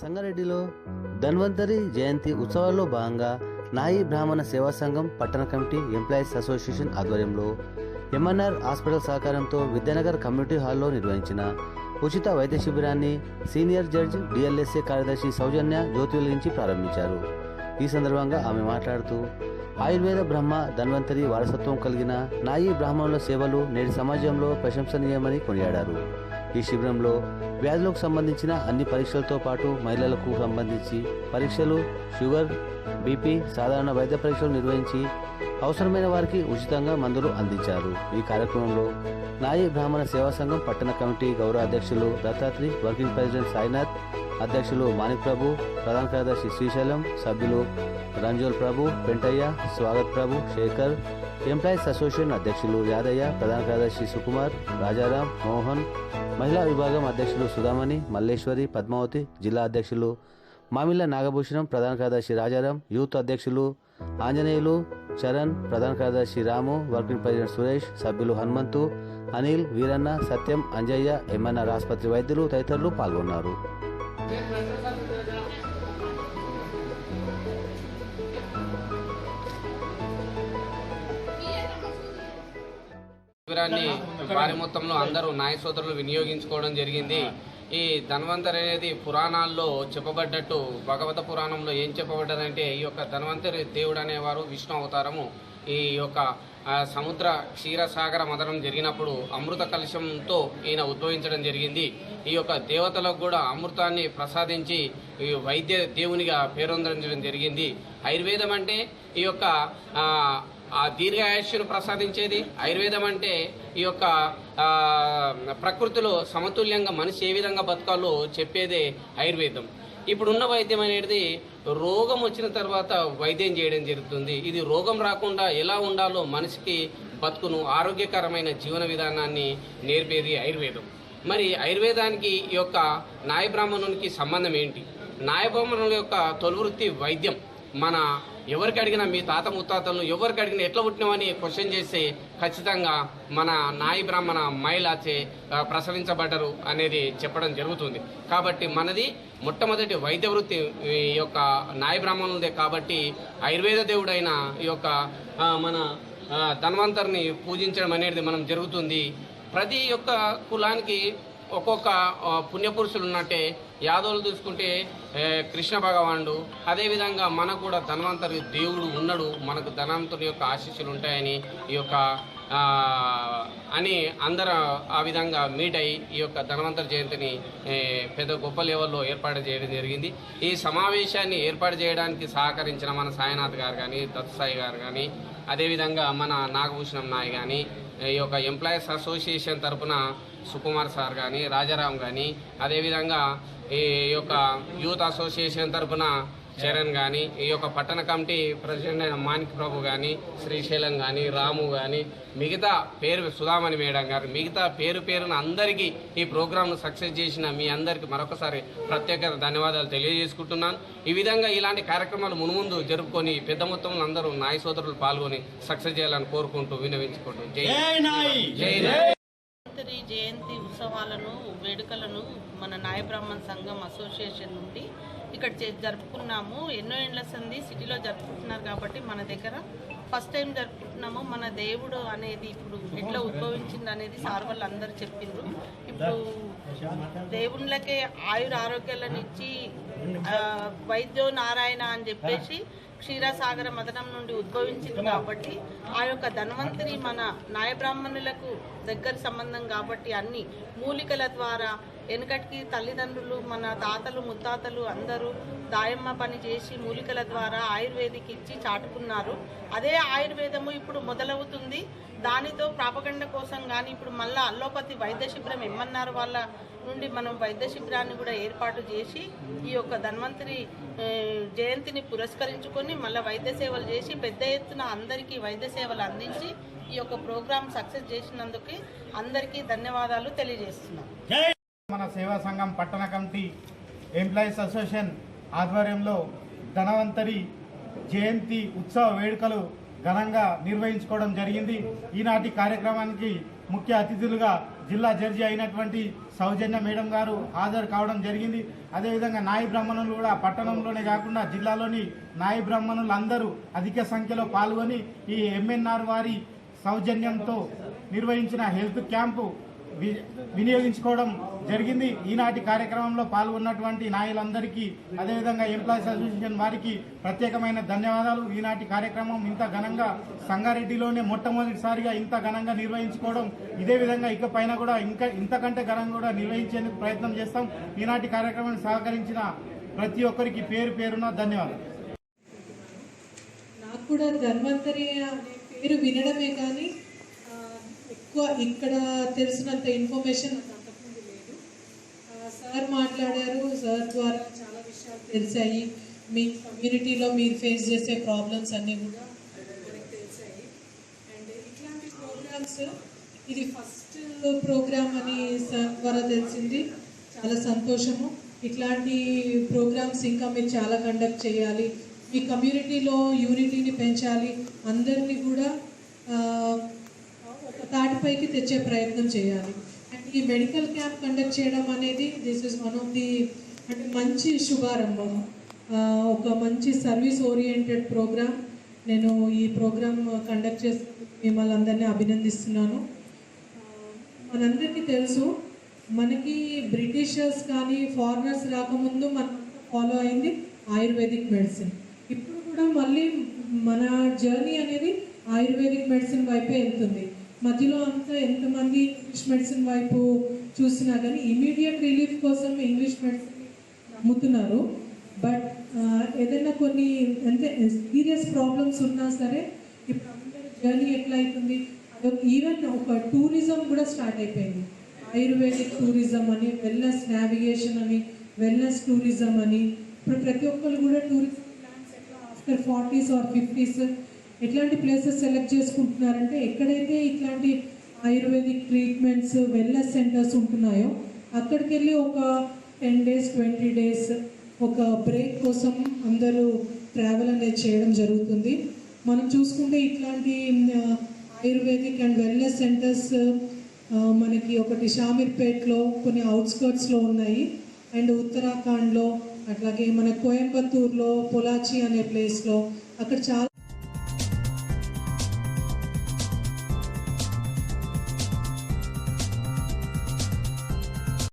సంగారెడ్డిలో ధన్వంతరి జయంతి ఉత్సవాల్లో భాగంగా నాయి బ్రాహ్మణ సేవా సంఘం పట్టణ కమిటీ ఎంప్లాయీస్ అసోసియేషన్ ఆధ్వర్యంలో ఎంఎన్ఆర్ హాస్పిటల్ సహకారంతో విద్యానగర్ కమ్యూనిటీ హాల్లో నిర్వహించిన ఉచిత వైద్య శిబిరాన్ని సీనియర్ జడ్జ్ డిఎల్ఎస్ఏ కార్యదర్శి సౌజన్య జ్యోతి వెలిగించి ప్రారంభించారు. ఈ సందర్భంగా ఆమె మాట్లాడుతూ ఆయుర్వేద బ్రహ్మ ధన్వంతరి వారసత్వం కలిగిన నాయి బ్రాహ్మణుల సేవలు నేటి సమాజంలో ప్రశంసనీయమని కొనియాడారు. ఈ శిబిరంలో వ్యాధులకు సంబంధించిన అన్ని పరీక్షలతో పాటు మహిళలకు సంబంధించి పరీక్షలు షుగర్ బీపీ సాధారణ వైద్య పరీక్షలు నిర్వహించి అవసరమైన వారికి ఉచితంగా మందులు అందించారు. ఈ కార్యక్రమంలో నాయి బ్రాహ్మణ సేవా సంఘం పట్టణ కమిటీ గౌరవ అధ్యక్షులు దత్తాత్రి వర్కింగ్ ప్రెసిడెంట్ సాయినాథ్ అధ్యక్షులు మాణిక్ ప్రభు ప్రధాన కార్యదర్శి శ్రీశైలం సభ్యులు రంజోల్ ప్రభు పెంటయ్య స్వాగత్ ప్రభు శేఖర్ ఎంప్లాయీస్ అసోసియేషన్ అధ్యక్షులు యాదయ్య ప్రధాన కార్యదర్శి సుకుమార్ రాజారాం మోహన్ మహిళా విభాగం అధ్యక్షులు సుధామణి మల్లేశ్వరి పద్మావతి జిల్లా అధ్యక్షులు మామిళ్ళ నాగభూషణం ప్రధాన కార్యదర్శి రాజారాం యూత్ అధ్యక్షులు ఆంజనేయులు చరణ్ ప్రధాన కార్యదర్శి రాము వర్కింగ్ ప్రెసిడెంట్ సురేష్ సభ్యులు హనుమంతు అనిల్ వీరన్న సత్యం అంజయ్య ఎంఎన్ఆర్ ఆసుపత్రి వైద్యులు తదితరులు పాల్గొన్నారు. శిబిరాన్ని భారీ మొత్తంలో అందరూ నాయ సోదరులు వినియోగించుకోవడం జరిగింది. ఈ ధన్వంతరి అనేది పురాణాల్లో చెప్పబడ్డట్టు భగవత పురాణంలో ఏం చెప్పబడ్డదంటే ఈ యొక్క ధన్వంతరి దేవుడు అనేవారు విష్ణు అవతారము. ఈ యొక్క సముద్ర క్షీరసాగర మదనం జరిగినప్పుడు అమృత కలశంతో ఈయన ఉద్భవించడం జరిగింది. ఈ యొక్క దేవతలకు కూడా అమృతాన్ని ప్రసాదించి ఈ వైద్య దేవునిగా పేరొందించడం జరిగింది. ఆయుర్వేదం అంటే ఈ యొక్క ఆ, దీర్ఘాయుష్యను ప్రసాదించేది ఆయుర్వేదం అంటే ఈ యొక్క ప్రకృతిలో సమతుల్యంగా మనిషి ఏ విధంగా బతకాలో చెప్పేదే ఆయుర్వేదం. ఇప్పుడున్న వైద్యం అనేది రోగం వచ్చిన తర్వాత వైద్యం చేయడం జరుగుతుంది. ఇది రోగం రాకుండా ఎలా ఉండాలో మనిషికి బతుకును ఆరోగ్యకరమైన జీవన విధానాన్ని నేర్పేది ఆయుర్వేదం. మరి ఆయుర్వేదానికి ఈ యొక్క నాయబ్రాహ్మణునికి సంబంధం ఏంటి? నాయబ్రాహ్మణుల యొక్క తొలివృత్తి వైద్యం. మన ఎవరికి అడిగినా మీ తాత ముత్తాతలను ఎవరికి అడిగినా ఎట్లా పుట్టినామని క్వశ్చన్ చేస్తే ఖచ్చితంగా మన నాయి బ్రాహ్మణ మహిళచే ప్రసవించబడ్డరు అనేది చెప్పడం జరుగుతుంది. కాబట్టి మనది మొట్టమొదటి వైద్య వృత్తి ఈ యొక్క నాయ బ్రాహ్మణులదే కాబట్టి ఆయుర్వేద దేవుడైన ఈ యొక్క మన ధన్వంతరిని పూజించడం అనేది మనం జరుగుతుంది. ప్రతి ఒక్క కులానికి ఒక్కొక్క పుణ్యపురుషులు ఉన్నట్టే యాదవులు చూసుకుంటే కృష్ణ భగవానుడు అదేవిధంగా మనకు కూడా ధన్వంతరి దేవుడు ఉన్నాడు మనకు ధనవంతుడి యొక్క ఆశీస్సులు ఉంటాయని ఈ యొక్క అని అందరూ ఆ విధంగా మీట్ అయ్యి ఈ యొక్క ధనవంతరి జయంతిని పెద్ద గొప్ప లెవెల్లో ఏర్పాటు చేయడం జరిగింది. ఈ సమావేశాన్ని ఏర్పాటు చేయడానికి సహకరించిన మన సాయినాథ్ గారు కానీ దత్తసాయి గారు కానీ అదేవిధంగా మన నాగభూషణం నాయ్ కానీ ఈ యొక్క ఎంప్లాయీస్ అసోసియేషన్ తరపున సుకుమార్ సార్ కానీ రాజారాం కానీ అదేవిధంగా ఈ యొక్క యూత్ అసోసియేషన్ తరపున చరణ్ కానీ ఈ యొక్క పట్టణ కమిటీ ప్రెసిడెంట్ అయిన మాణిక్ ప్రభు కానీ శ్రీశైలం కానీ రాము కానీ మిగతా పేరు సుధామణి మేడం గారు మిగతా పేరు పేరున అందరికీ ఈ ప్రోగ్రామ్ను సక్సెస్ చేసిన మీ అందరికీ మరొకసారి ప్రత్యేక ధన్యవాదాలు తెలియజేసుకుంటున్నాను. ఈ విధంగా ఇలాంటి కార్యక్రమాలు మున్ముందు జరుపుకొని పెద్ద మొత్తంలో అందరూ నాయ సోదరులు పాల్గొని సక్సెస్ చేయాలని కోరుకుంటూ వినవించుకుంటూ జై జై జయంతి ఉత్సవాలను వేడుకలను మన నాయ బ్రాహ్మణ్ సంఘం అసోసియేషన్ నుండి ఇక్కడ చే- జరుపుకున్నాము. ఎన్నో ఏండ్ల సంది సిటీలో జరుపుకుంటున్నారు కాబట్టి మన దగ్గర ఫస్ట్ టైం జరుపుకుంటున్నాము. మన దేవుడు అనేది ఇప్పుడు ఎట్లా ఉద్భవించింది అనేది సార్ వాళ్ళు అందరూ చెప్పిండ్రు ఇప్పుడు దేవుళ్ళకే ఆయుర ఆరోగ్యాలను ఇచ్చి వైద్యో నారాయణ అని చెప్పేసి క్షీరసాగర మదనం నుండి ఉద్భవించింది కాబట్టి ఆ యొక్క ధన్వంతరి మన నాయబ్రాహ్మణులకు దగ్గర సంబంధం కాబట్టి అన్ని మూలికల ద్వారా వెనుకటికి తల్లిదండ్రులు మన తాతలు ముత్తాతలు అందరూ దాయమ్మ పని చేసి మూలికల ద్వారా ఆయుర్వేదిక్ ఇచ్చి చాటుకున్నారు. అదే ఆయుర్వేదము ఇప్పుడు మొదలవుతుంది. దానితో ప్రాపగండ కోసం కానీ ఇప్పుడు మళ్ళీ అల్లోపతి వైద్య శిబిరం ఇమ్మన్నారు వాళ్ళ నుండి మనం వైద్య శిబిరాన్ని కూడా ఏర్పాటు చేసి ఈ యొక్క ధన్వంతరి జయంతిని పురస్కరించుకొని మళ్ళీ వైద్య సేవలు చేసి పెద్ద ఎత్తున అందరికీ వైద్య సేవలు అందించి ఈ యొక్క ప్రోగ్రాం సక్సెస్ చేసినందుకు అందరికీ ధన్యవాదాలు తెలియజేస్తున్నాం. మన సేవా సంఘం పట్టణ కమిటీ ఎంప్లాయీస్ అసోసియేషన్ ఆధ్వర్యంలో ధనవంతరి జయంతి ఉత్సవ వేడుకలు ఘనంగా నిర్వహించుకోవడం జరిగింది. ఈనాటి కార్యక్రమానికి ముఖ్య అతిథులుగా జిల్లా జడ్జి అయినటువంటి సౌజన్య మేడం గారు హాజరు కావడం జరిగింది. అదేవిధంగా నాయి బ్రాహ్మణులు కూడా పట్టణంలోనే కాకుండా జిల్లాలోని నాయి బ్రాహ్మణులందరూ అధిక సంఖ్యలో పాల్గొని ఈ ఎంఎన్ఆర్ వారి సౌజన్యంతో నిర్వహించిన హెల్త్ క్యాంపు వినియోగించుకోవడం జరిగింది. ఈనాటి కార్యక్రమంలో పాల్గొన్నటువంటి నాయకులందరికీ అదేవిధంగా ఎంప్లాయీస్ అసోసియేషన్ వారికి ప్రత్యేకమైన ధన్యవాదాలు. ఈనాటి కార్యక్రమం ఇంత ఘనంగా సంగారెడ్డిలోనే మొట్టమొదటిసారిగా ఇంత ఘనంగా నిర్వహించుకోవడం ఇదే విధంగా ఇకపైన కూడా ఇంకా ఇంతకంటే ఘనంగా కూడా నిర్వహించేందుకు ప్రయత్నం చేస్తాం. ఈనాటి కార్యక్రమాన్ని సహకరించిన ప్రతి ఒక్కరికి పేరు పేరున ధన్యవాదాలు. నాకు కూడా ధన్వంతరి అనే పేరు వినడమే కానీ ఎక్కువ ఇక్కడ తెలిసినంత ఇన్ఫర్మేషన్ నాకు అంతకుముందు లేదు. సార్ మాట్లాడారు. సార్ ద్వారా చాలా విషయాలు తెలిసాయి. మీ కమ్యూనిటీలో మీరు ఫేస్ చేసే ప్రాబ్లమ్స్ అన్నీ కూడా మనకు తెలిసాయి. అండ్ ఇట్లాంటి ప్రోగ్రామ్స్ ఇది ఫస్ట్ ప్రోగ్రామ్ అని సార్ ద్వారా తెలిసింది. చాలా సంతోషము. ఇట్లాంటి ప్రోగ్రామ్స్ ఇంకా మీరు చాలా కండక్ట్ చేయాలి. మీ కమ్యూనిటీలో యూనిటీని పెంచాలి. అందరినీ కూడా తాటిపైకి తెచ్చే ప్రయత్నం చేయాలి. అండ్ ఈ మెడికల్ క్యాంప్ కండక్ట్ చేయడం అనేది this is one of the అంటే మంచి శుభారంభం. ఒక మంచి సర్వీస్ ఓరియంటెడ్ ప్రోగ్రామ్. నేను ఈ ప్రోగ్రామ్ కండక్ట్ చేసి మిమ్మల్ని అందరినీ అభినందిస్తున్నాను. మనందరికీ తెలుసు మనకి బ్రిటిషర్స్ కానీ ఫారినర్స్ రాకముందు మనం ఫాలో అయింది ఆయుర్వేదిక్ మెడిసిన్. ఇప్పుడు కూడా మళ్ళీ మన జర్నీ అనేది ఆయుర్వేదిక్ మెడిసిన్ వైపే వెళ్తుంది. మధ్యలో అంతా ఎంతమంది ఇంగ్లీష్ మెడిసిన్ వైపు చూసినా కానీ ఇమీడియట్ రిలీఫ్ కోసం ఇంగ్లీష్ మెడిసిన్ నమ్ముతున్నారు బట్ ఏదైనా కొన్ని అంటే సీరియస్ ప్రాబ్లమ్స్ ఉన్నా సరే ఇప్పుడు అందరి జర్నీ ఎట్లా అవుతుంది ఈవెన్ ఒక టూరిజం కూడా స్టార్ట్ అయిపోయింది. ఆయుర్వేదిక్ టూరిజం అని వెల్నెస్ నావిగేషన్ అని వెల్నెస్ టూరిజం అని. ఇప్పుడు ప్రతి ఒక్కరు కూడా టూరిజం ప్లాన్స్ ఎట్లా? ఆఫ్టర్ ఫార్టీస్ ఆర్ ఫిఫ్టీస్ ఎట్లాంటి ప్లేసెస్ సెలెక్ట్ చేసుకుంటున్నారంటే ఎక్కడైతే ఇట్లాంటి ఆయుర్వేదిక్ ట్రీట్మెంట్స్ వెల్నెస్ సెంటర్స్ ఉంటున్నాయో అక్కడికి వెళ్ళి ఒక టెన్ డేస్ ట్వంటీ డేస్ ఒక బ్రేక్ కోసం అందరూ ట్రావెల్ అనేది చేయడం జరుగుతుంది. మనం చూసుకుంటే ఇట్లాంటి ఆయుర్వేదిక్ అండ్ వెల్నెస్ సెంటర్స్ మనకి ఒకటి షామీర్పేట్లో కొన్ని అవుట్స్కర్ట్స్లో ఉన్నాయి. అండ్ ఉత్తరాఖండ్లో అట్లాగే మన కోయంబత్తూర్లో పొలాచి అనే ప్లేస్లో అక్కడ చాలా